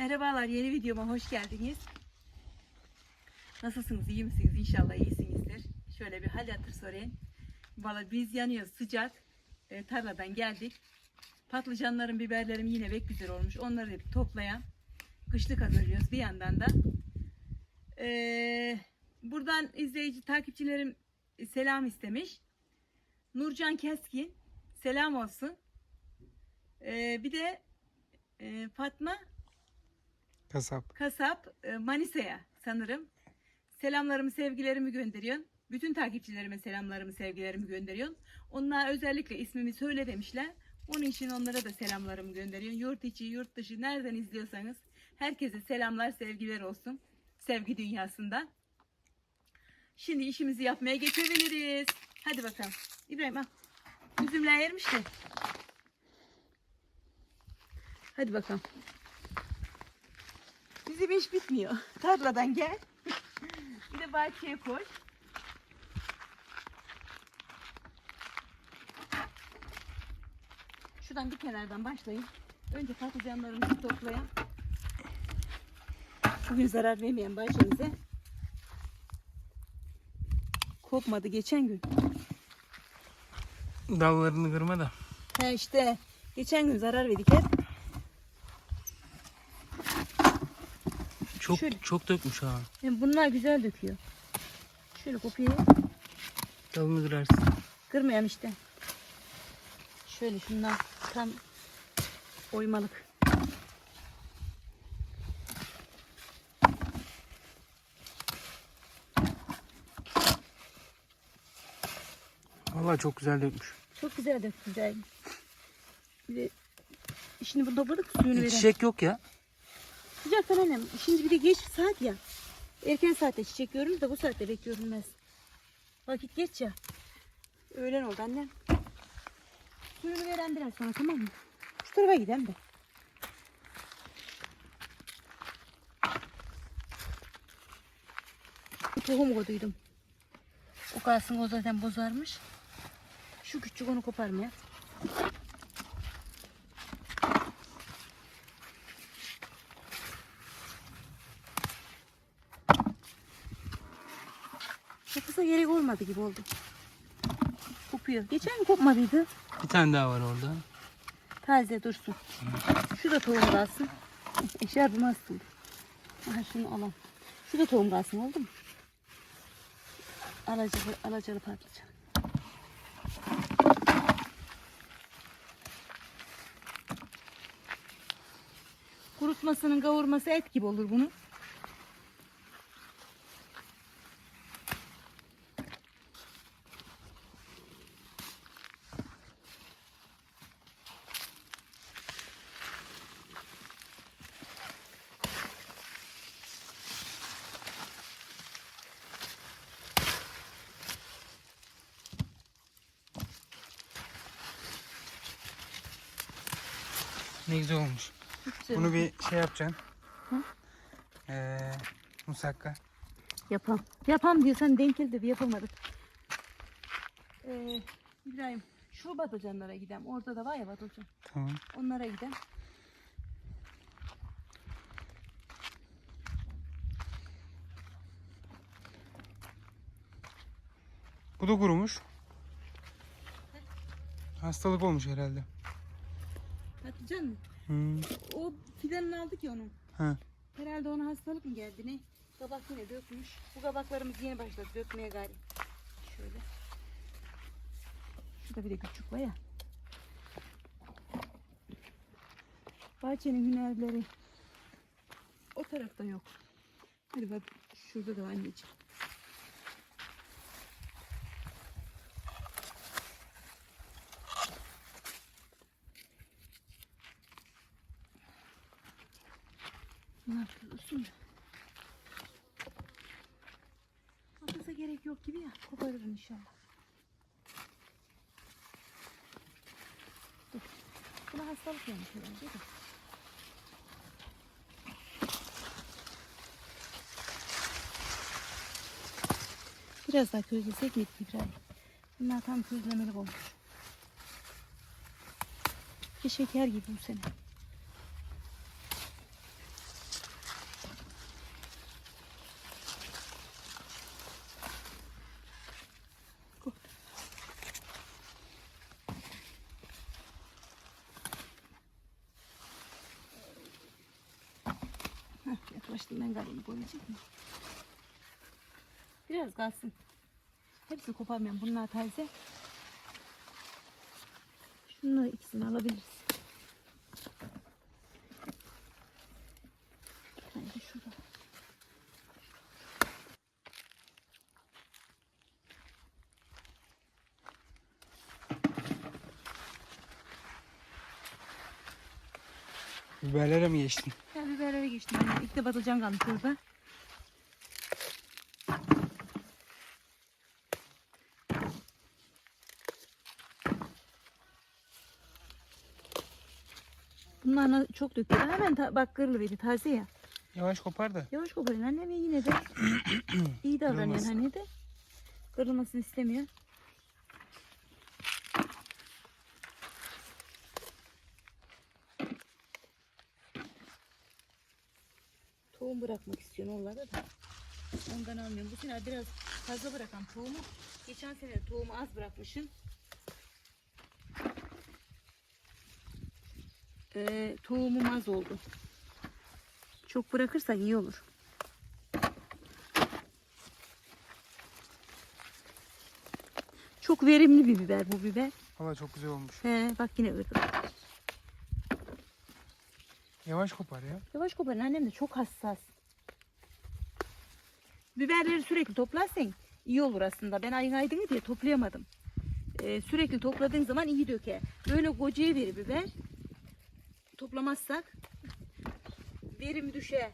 Merhabalar, yeni videoma hoş geldiniz. Nasılsınız, iyi misiniz? İnşallah iyisinizdir. Şöyle bir hal hatır sorayım. Valla biz yanıyoruz, sıcak. E, tarladan geldik. Patlıcanlarım, biberlerim yine pek güzel olmuş. Onları hep toplayan, kışlık hazırlıyoruz bir yandan da. E, buradan izleyici, takipçilerim selam istemiş. Nurcan Keskin, selam olsun. E, bir de e, Fatma Kasap. Kasap e, Manisa'ya sanırım. Selamlarımı, sevgilerimi gönderiyorsun. Bütün takipçilerime selamlarımı, sevgilerimi gönderiyorsun. Onlar özellikle ismimi söyle demişler. Onun için onlara da selamlarımı gönderiyorsun. Yurt içi, yurt dışı nereden izliyorsanız herkese selamlar, sevgiler olsun. Sevgi dünyasında. Şimdi işimizi yapmaya geçebiliriz. Hadi bakalım. İbrahim al. Üzümler yermiş de. Hadi bakalım. Bizim iş bitmiyor. Tarladan gel. bir de bahçeye koy. Şuradan bir kenardan başlayayım. Önce patlıcanlarımızı toplayalım. Bugün zarar vermeyen bahçemize. Kopmadı geçen gün. Dallarını kırma da. He işte geçen gün zarar verdik hep. Çok Şöyle. çok dökmüş ha. Yani bunlar güzel döküyor. Şöyle kopayı Dalını kırarsın. kırmayayım işte. Şöyle şundan tam oymalık. Vallahi çok güzel dökmüş. Çok güzel döktü güzel. Bir de şimdi bunu topladık suyunu verelim. Çiçek yok ya. Sıcak falan hem. Şimdi bir de geç saat ya. Erken saatte çiçek görünür de bu saatte pek görünmez. Vakit geç ya. Öğlen oldu annem. Suyunu veren biraz sonra tamam mı? Şu tarafa gidelim de. Tohum koyduydum. O kalsın o zaten bozarmış. Şu küçük onu koparmaya. Gerek olmadı gibi oldu. Kopuyor. Geçen gün kopmadıydı. Bir tane daha var orada. Taze dursun. Şu da tohum kalsın. Eşarbımı astım. Aha şunu alalım. Şu da tohum kalsın oldu mu? Alacalı, alacalı patlıcan. Kurutmasının kavurması et gibi olur bunun. Ne güzel olmuş. Güzel Bunu bir şey yapacaksın. Hı? Ee, musakka. Yapam. Yapam diyorsan denk geldi bir yapamadık. Ee, İbrahim şu batacanlara gidelim. Orada da var ya batacan. Tamam. Onlara gidelim. Bu da kurumuş. Hastalık olmuş herhalde. Mı? Hmm. O fidanını aldık ya onun. Ha. Herhalde ona hastalık mı geldi ne? Kabak yine dökmüş. Bu kabaklarımız yeni başladı dökmeye gayret. Şöyle. Şurada bir de küçük var ya. Bahçenin hünerleri o tarafta yok. Hadi bak şurada da anneciğim. Bunlar kurusun da. Yok gibi ya. Koparır inşallah. Dur. Buna hastalık gelmiş herhalde de. Biraz daha közlesek mi İbrahim? Bunlar tam közlemelik olmuş. Bir şeker gibi bu sene. Ben galiba koyacak mı? Biraz kalsın. Hepsini koparmayalım. Bunlar taze. Şunu ikisini alabiliriz. Şurada. Biberlere mi geçtin? Geçtim. Yani ilk de batılcan kalmış orada. Bunlar çok döküyor. Hemen bak kırılıveri taze ya. Yavaş kopar da. Yavaş koparın annem yine de iyi davranıyor hani de. Kırılmasını istemiyor. Bırakmak istiyorum onlara da. Ondan almıyorum. Bu sene biraz fazla bırakan tohumu. Geçen sene tohumu az bırakmışım. Ee, tohumum az oldu. Çok bırakırsak iyi olur. Çok verimli bir biber bu biber. Valla çok güzel olmuş. He, bak yine ırdı. Yavaş kopar ya. Yavaş koparın annem de çok hassas. Biberleri sürekli toplarsan iyi olur aslında. Ben ayın aydını diye toplayamadım. Ee, sürekli topladığın zaman iyi döker. Böyle kocaya verir biber. Toplamazsak verim düşer.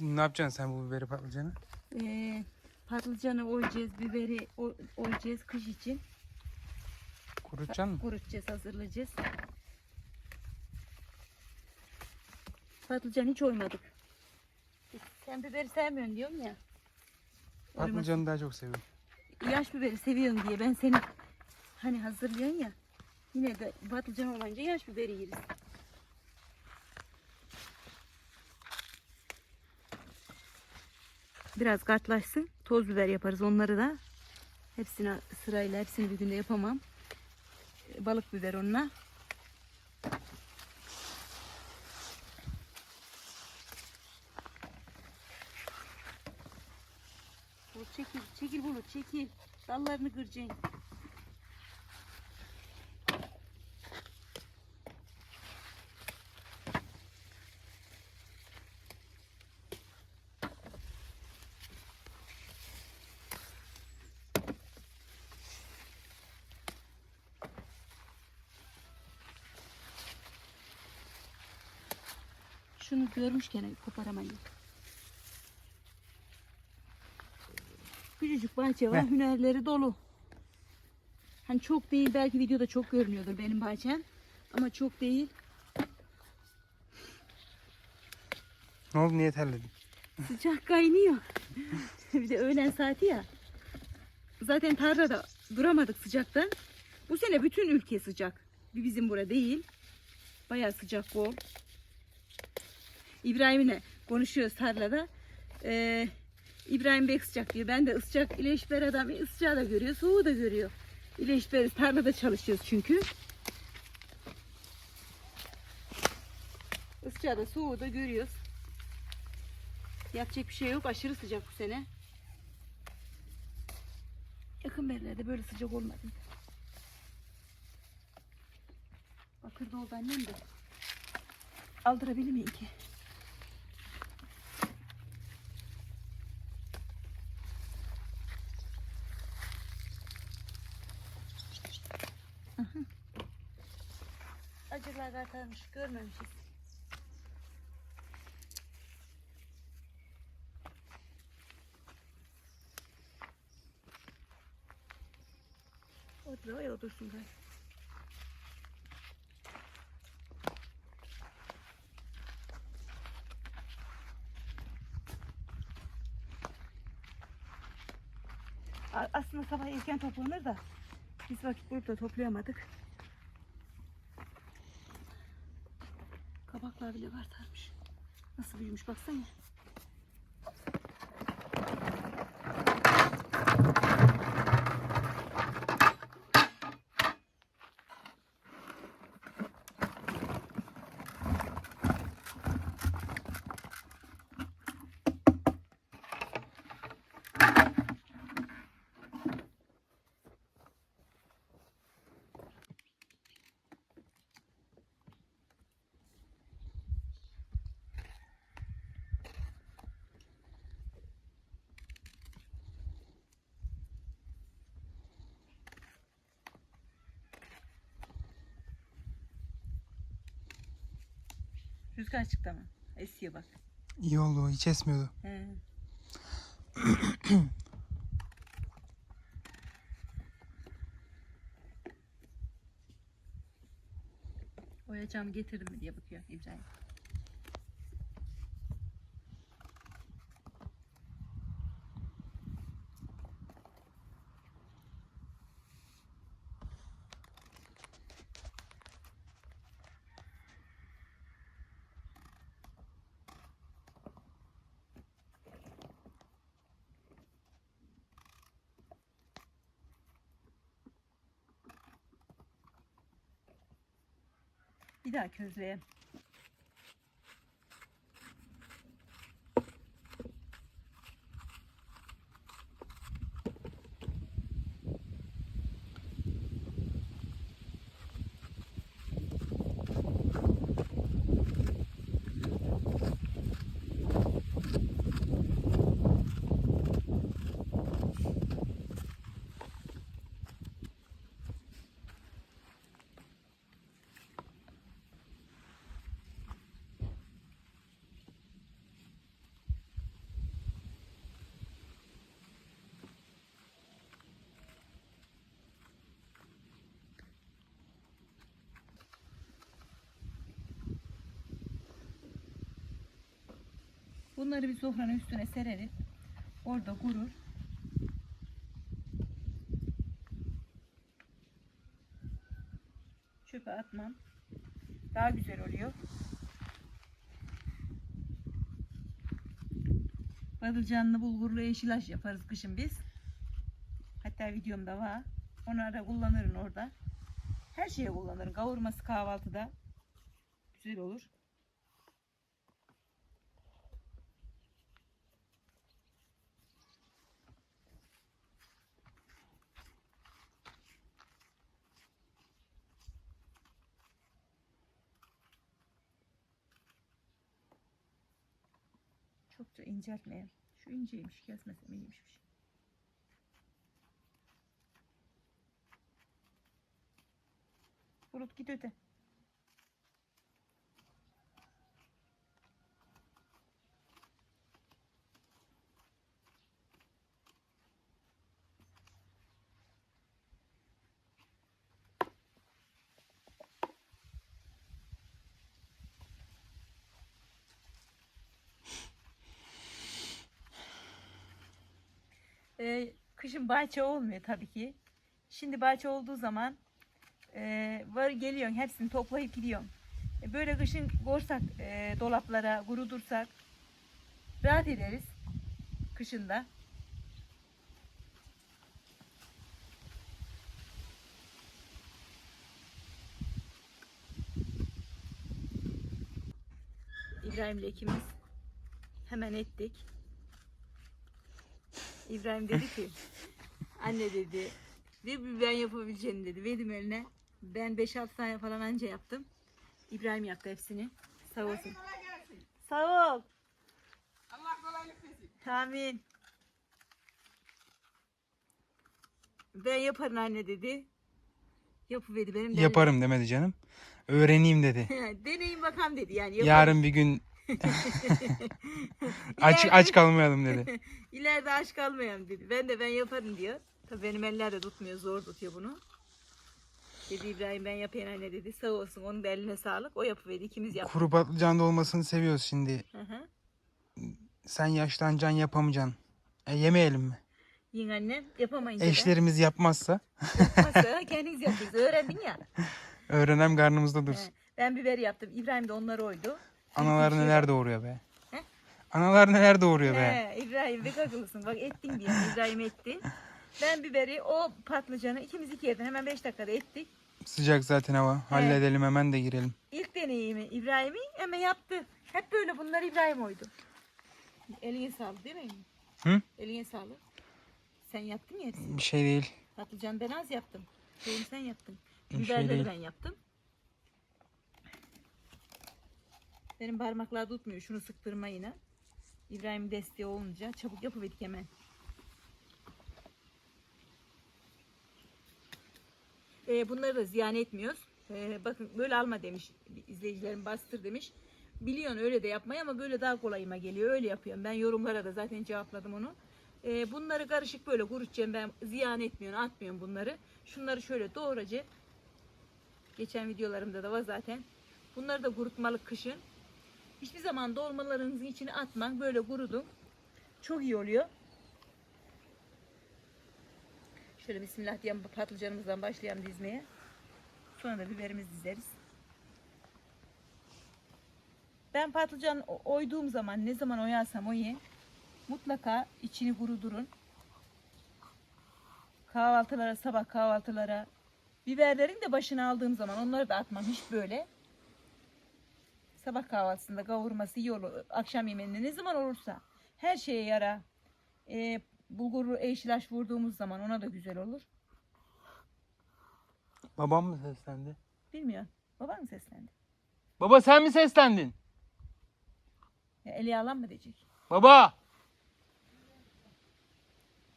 Şimdi ne yapacaksın sen bu biberi patlıcanı? Ee, patlıcanı oyacağız, biberi o- oyacağız kış için. Kurutacaksın mı? Kurutacağız, hazırlayacağız. Patlıcan hiç oymadık. Sen biberi sevmiyorsun diyorum ya. Patlıcanı daha çok seviyorum. Yaş biberi seviyorsun diye ben seni hani hazırlıyorsun ya. Yine de patlıcan olmayınca yaş biberi yeriz. Biraz kartlaşsın. Toz biber yaparız onları da. Hepsini sırayla hepsini bir günde yapamam. Balık biber onunla. Çekil, çekil bulut çekil. Dallarını kıracaksın. Şunu görmüşken koparamayın. Küçücük bahçe var. Heh. Hünerleri dolu. Hani çok değil. Belki videoda çok görünüyordur benim bahçem. Ama çok değil. Ne oldu niye terledin? Sıcak kaynıyor. bir de öğlen saati ya. Zaten tarlada duramadık sıcaktan. Bu sene bütün ülke sıcak. Bir bizim bura değil. Bayağı sıcak bu. İbrahim'le konuşuyoruz tarlada. Ee, İbrahim Bey sıcak diyor. Ben de ıscak İleşber adam ıscağı da görüyor. Soğuğu da görüyor. İleşber tarlada çalışıyoruz çünkü. Iscağı da soğuğu da görüyoruz. Yapacak bir şey yok. Aşırı sıcak bu sene. Yakın yerlerde böyle sıcak olmadı. Bakırda oldu annem de. Aldırabilir miyim ki? Aha. Acılar kartarmış. Görmemişiz. Otur oraya otursun. A- Aslında sabah erken toplanır da biz vakit bulup da toplayamadık. Ufaklar bile kartarmış. Nasıl büyümüş baksana. Rüzgar çıktı ama. Esiyor bak. İyi oldu hiç esmiyordu. He. Oyacağımı getirdim mi diye bakıyor İbrahim. Bir daha közleyeyim. Bunları bir sofranın üstüne serelim. Orada kurur. Çöpe atmam. Daha güzel oluyor. Badılcanlı bulgurlu yeşil yaparız kışın biz. Hatta videomda var. Onu da kullanırım orada. Her şeye kullanırım. Kavurması kahvaltıda. Güzel olur. İnceltmeyelim. Şu inceymiş. Kesmesem iyiymiş. Bulut git öte. Ee, kışın bahçe olmuyor tabii ki. Şimdi bahçe olduğu zaman e, var geliyorsun hepsini toplayıp gidiyorsun. E, böyle kışın korsak e, dolaplara kurudursak rahat ederiz kışında. İbrahim'le ikimiz hemen ettik. İbrahim dedi ki anne dedi ve ben yapabileceğim dedi. Verdim eline. Ben 5-6 tane falan anca yaptım. İbrahim yaptı hepsini. Sağ olsun. Sağ ol. Allah kolaylık versin. Amin. Ben yaparım anne dedi. Yapıverdi benim. de Yaparım demedi canım. Öğreneyim dedi. Deneyin bakalım dedi yani. yaparım. Yarın bir gün aç İleride- aç kalmayalım dedi. İleride aç kalmayalım dedi. Ben de ben yaparım diyor. Tabii benim eller de tutmuyor. Zor tutuyor bunu. Dedi İbrahim ben yapayım anne dedi. Sağ olsun onun da eline sağlık. O yapıverdi. ikimiz yaptık. Kuru patlıcan dolmasını seviyoruz şimdi. Hı hı. Sen yaşlanacaksın yapamayacaksın. E, yemeyelim mi? Yiyin annem. Yapamayınca da. Eşlerimiz yapmazsa Yapmazsa kendiniz yaptınız. Öğrendin ya. Öğrenem karnımızda dursun. Ben biberi yaptım. İbrahim de onları oydu. Analar neler doğuruyor be. He? Analar neler doğuruyor be. He, İbrahim bir akıllısın. Bak ettin diye. İbrahim etti. Ben biberi, o patlıcanı ikimiz iki yerden hemen 5 dakikada ettik. Sıcak zaten hava. Halledelim hemen de girelim. İlk deneyimi İbrahim'in hemen yaptı. Hep böyle bunlar İbrahim oydu. Eline sağlık değil mi? Hı? Eline sağlık. Sen yaptın ya hepsini. Bir şey değil. Patlıcan ben az yaptım. Şeyini sen yaptın. Bir şey Biberleri değil. ben yaptım. Benim parmaklar tutmuyor. Şunu sıktırma yine. İbrahim desteği olunca çabuk yapıverdik hemen. Ee, bunları da ziyan etmiyoruz. Ee, bakın böyle alma demiş izleyicilerim bastır demiş. Biliyorsun öyle de yapmayı ama böyle daha kolayıma geliyor. Öyle yapıyorum. Ben yorumlara da zaten cevapladım onu. Ee, bunları karışık böyle kurutacağım ben ziyan etmiyorum atmıyorum bunları. Şunları şöyle doğrayacağım. Geçen videolarımda da var zaten. Bunları da kurutmalık kışın. Hiçbir zaman dolmalarınızın içine atmak böyle kurudum. Çok iyi oluyor. Şöyle bismillah diye patlıcanımızdan başlayalım dizmeye. Sonra da biberimizi dizeriz. Ben patlıcan oyduğum zaman ne zaman oyarsam oyayım mutlaka içini kurudurun. Kahvaltılara, sabah kahvaltılara biberlerin de başına aldığım zaman onları da atmam hiç böyle. Sabah kahvaltısında kavurması iyi olur. Akşam yemeğinde ne zaman olursa her şeye yara. Ee, bulguru eşlaş vurduğumuz zaman ona da güzel olur. Babam mı seslendi? Bilmiyorum. Baban mı seslendi? Baba sen mi seslendin? Ya eli alan mı diyecek? Baba!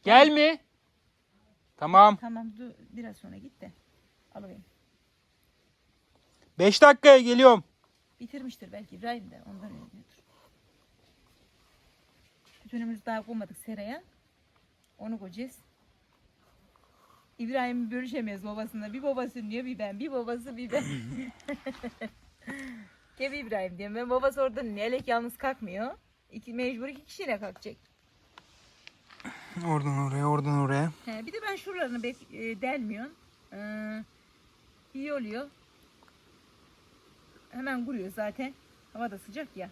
Gel mi? Tamam. Tamam dur biraz sonra git de alıvereyim. 5 dakikaya geliyorum. Bitirmiştir belki İbrahim de ondan öyle diyordur. Daha koymadık seraya. Onu koyacağız. İbrahim bölüşemez babasında. Bir babası diyor bir ben. Bir babası bir ben. Kebi İbrahim diyorum. Ben babası orada nelek yalnız kalkmıyor. İki, mecbur iki kişiyle kalkacak. Oradan oraya, oradan oraya. He, bir de ben şuralarını bek, e, delmiyorum. Ee, iyi oluyor. Hemen kuruyor zaten. Hava da sıcak ya.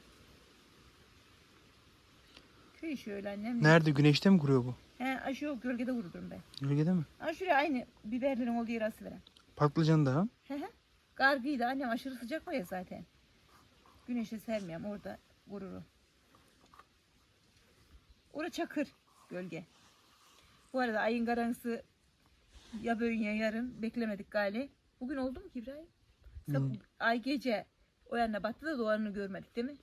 Köy şöyle annem. Nerede? Güneşte mi kuruyor bu? He, yok gölgede kurudurum ben. Gölgede mi? Ha şuraya aynı biberlerin olduğu yere asıveren. Patlıcan da. He he. Gargıydı annem aşırı sıcak var ya zaten. Güneşe sermeyeyim orada gururu. Ora çakır gölge. Bu arada ayın karanlısı ya bugün ya yarın beklemedik gali. Bugün oldu mu ki İbrahim? Sab- Hmm. Ay gece o yana battı da doğanını görmedik değil mi?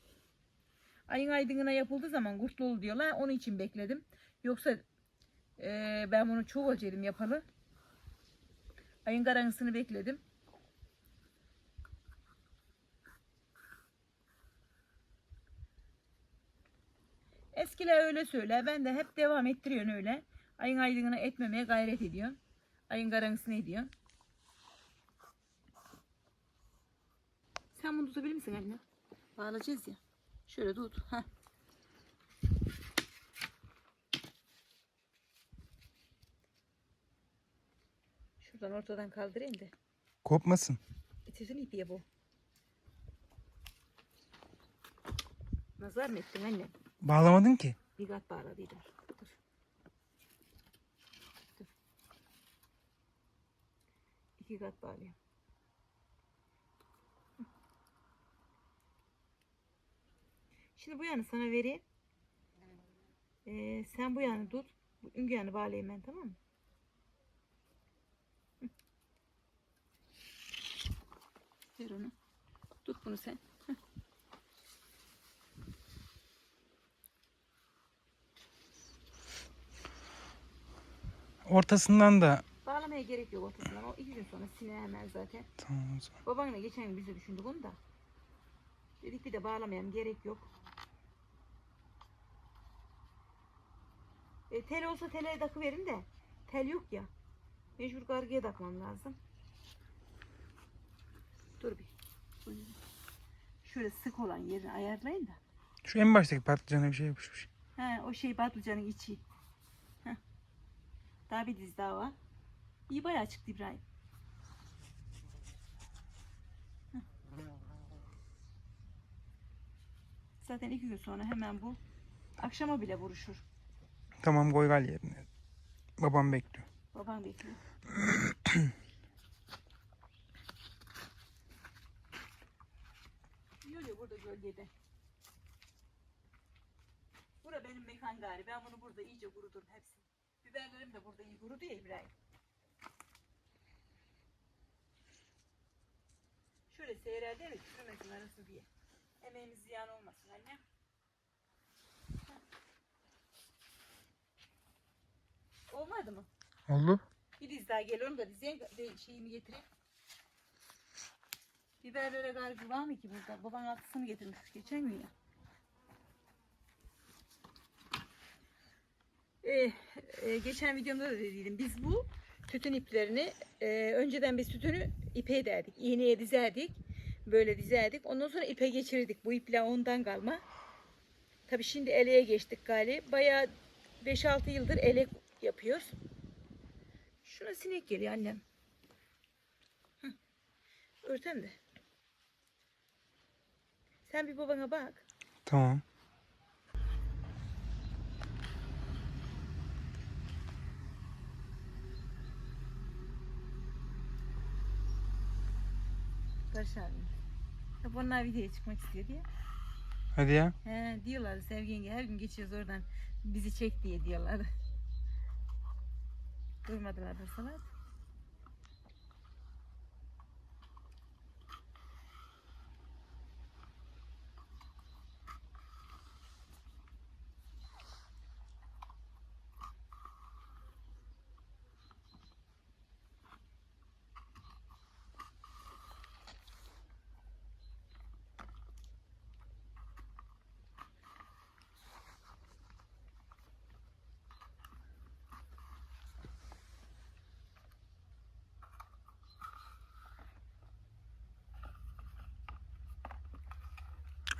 Ayın aydınına yapıldığı zaman kurtlu olur diyorlar. Onun için bekledim. Yoksa eee, ben bunu çok aceledim yapalı. Ayın karanlısını bekledim. Eskiler öyle söyler. Ben de hep devam ettiriyorum öyle. Ayın aydınına etmemeye gayret ediyorum. Ayın karanlısını ediyorum. Sen bunu tutabilir misin anne? Bağlayacağız ya. Şöyle tut. Heh. Şuradan ortadan kaldırayım da. Kopmasın. Bitirsin ipiye bu. Nazar mı ettin anne? Bağlamadın ki. Bir kat bağladıydım. Dur. Dur. İki kat bağlayayım. Şimdi bu yanı sana vereyim. Ee, sen bu yanı tut. Bu üngü yanı bağlayayım ben tamam mı? Hı. Ver onu. Tut bunu sen. Ortasından da. Bağlamaya gerek yok ortasından. O iki gün sonra siner hemen zaten. Tamam o zaman. Babanla geçen gün biz de düşündük onu da. Dedik bir de bağlamayalım gerek yok. E, tel olsa tele takıverin de. Tel yok ya. Mecbur gargıya takmam lazım. Dur bir. Şöyle sık olan yerini ayarlayın da. Şu en baştaki patlıcana bir şey yapışmış. He, o şey patlıcanın içi. Heh. Daha bir diz daha var. İyi bayağı çıktı İbrahim. Heh. Zaten iki gün sonra hemen bu akşama bile vuruşur. Tamam koy gal yerine. Babam bekliyor. Babam bekliyor. Yürüyor burada gölgede. Bura benim mekan gari. Ben bunu burada iyice kurudum hepsini. Biberlerim de burada iyi kurudu ya İbrahim. Şöyle seyreldi mi çürümesin arası diye. Emeğimiz ziyan olmasın annem. Olmadı mı? Oldu. Bir diz daha geliyorum da dizeye de şeyimi getireyim. Biberlere galiba var mı ki burada? Baban altısını getirmiş geçen gün ya. Ee, e, geçen videomda da dediydim. Biz bu tütün iplerini e, önceden biz tütünü ipe ederdik. İğneye dizerdik. Böyle dizerdik. Ondan sonra ipe geçirirdik. Bu ipler ondan kalma. Tabii şimdi eleğe geçtik galiba. Bayağı 5-6 yıldır elek yapıyoruz. Şuna sinek geliyor annem. Hı. Örtem de. Sen bir babana bak. Tamam. Barış abi. Hep onlar videoya çıkmak istiyor diye. Hadi ya. He, diyorlar Sevgi yenge her gün geçiyoruz oradan bizi çek diye diyorlar. Duymadılar da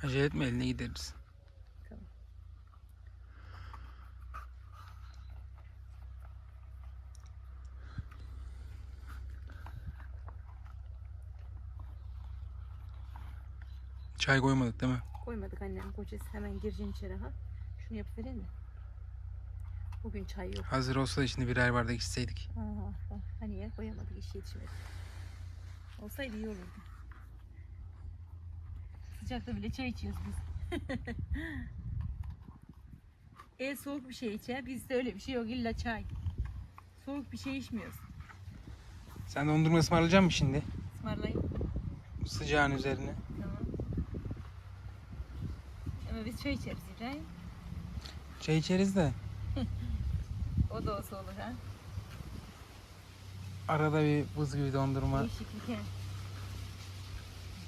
Acele etme eline gideriz. Tamam. Çay koymadık değil mi? Koymadık annem kocası hemen gireceksin içeri ha. Şunu yapıverin de. Bugün çay yok. Hazır olsa şimdi birer bardak içseydik. Aa, bak, hani ya koyamadık iş yetişmedi. Olsaydı iyi olurdu. Sıcakta bile çay içiyoruz biz. e soğuk bir şey içer. Bizde öyle bir şey yok illa çay. Soğuk bir şey içmiyoruz. Sen dondurma ısmarlayacak mısın şimdi? Ismarlayın. Sıcağın üzerine. Tamam. Ama biz çay içeriz İbrahim. Çay içeriz de O da olsa olur ha. arada bir buz gibi dondurma Değişiklik he.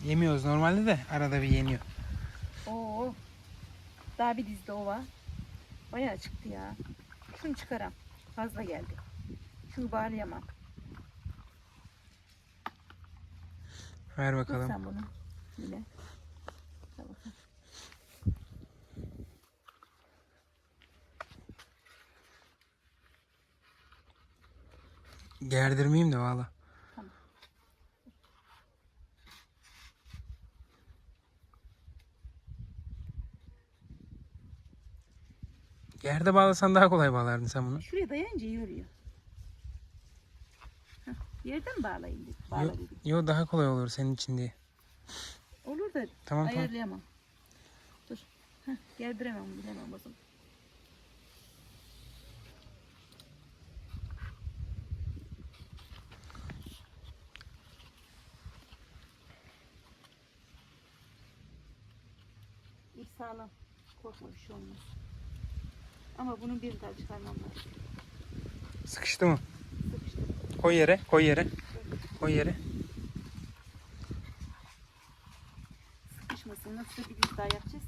Yemiyoruz normalde de arada bir yeniyor. Oo. Daha bir dizde o var. Bayağı çıktı ya. Şunu çıkaram. Fazla geldi. Şunu bağlayamam. Ver Tut bakalım. sen bunu. Yine. Bakalım. Gerdirmeyeyim de valla. Tamam. Yerde bağlasan daha kolay bağlardın sen bunu. Şuraya dayanınca yürüyor. Hah, Yerden bağlayayım dedim. Bağla Yo, dedim. yo daha kolay olur senin için diye. Olur da Tamam tamam. ayarlayamam. Dur. Heh, gerdiremem bilemem o zaman. Sağlam. Korkma bir şey olmaz. Ama bunun birini daha çıkarmam lazım. Sıkıştı mı? Sıkıştı. Koy yere, koy yere. Koy yere. Sıkışmasın. Nasıl bir daha yapacağız?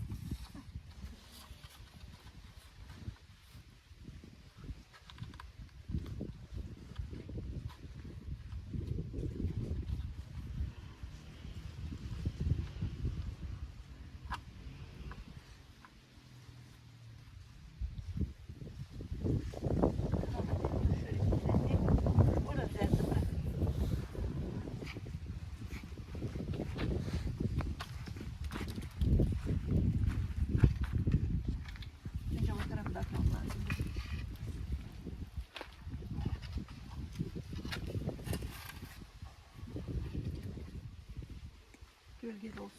8 olsun.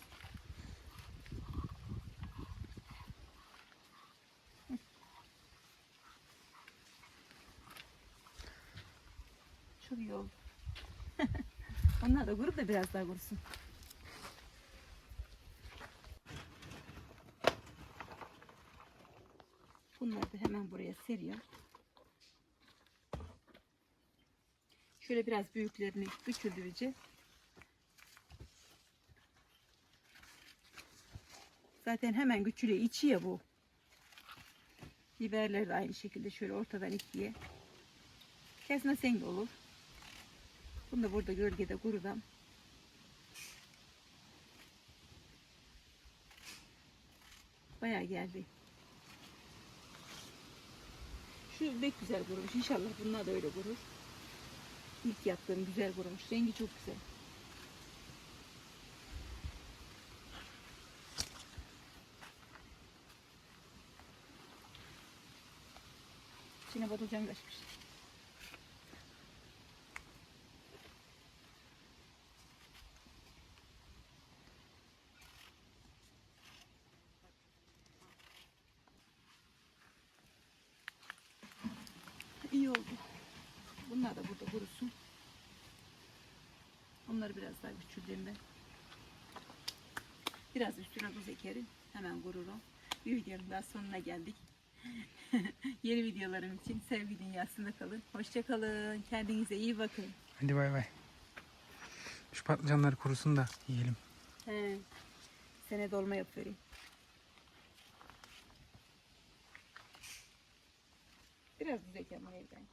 Çok iyi oldu. Onlar da kurup da biraz daha kurusun. Bunları da hemen buraya seriyorum. Şöyle biraz büyüklerini küçüldüreceğiz. Zaten hemen küçülüyor. içi ya bu. Biberler de aynı şekilde şöyle ortadan ikiye. Kesmesen de olur. Bunu da burada gölgede kurudan. Bayağı geldi. Şu pek güzel kurumuş. İnşallah bunlar da öyle kurur. İlk yaptığım güzel kurumuş. Rengi çok güzel. İçine patlıcan kaçmış. İyi oldu. Bunlar da burada kurusun. Onları biraz daha küçüldüğümde. Biraz üstüne tuz ekerim. Hemen kururum. Bir videonun daha sonuna geldik. Yeni videolarım için sevgi dünyasında kalın. Hoşça kalın. Kendinize iyi bakın. Hadi bay bay. Şu patlıcanlar kurusun da yiyelim. He. Sene dolma yapıyorum. Biraz düz ekerim evden.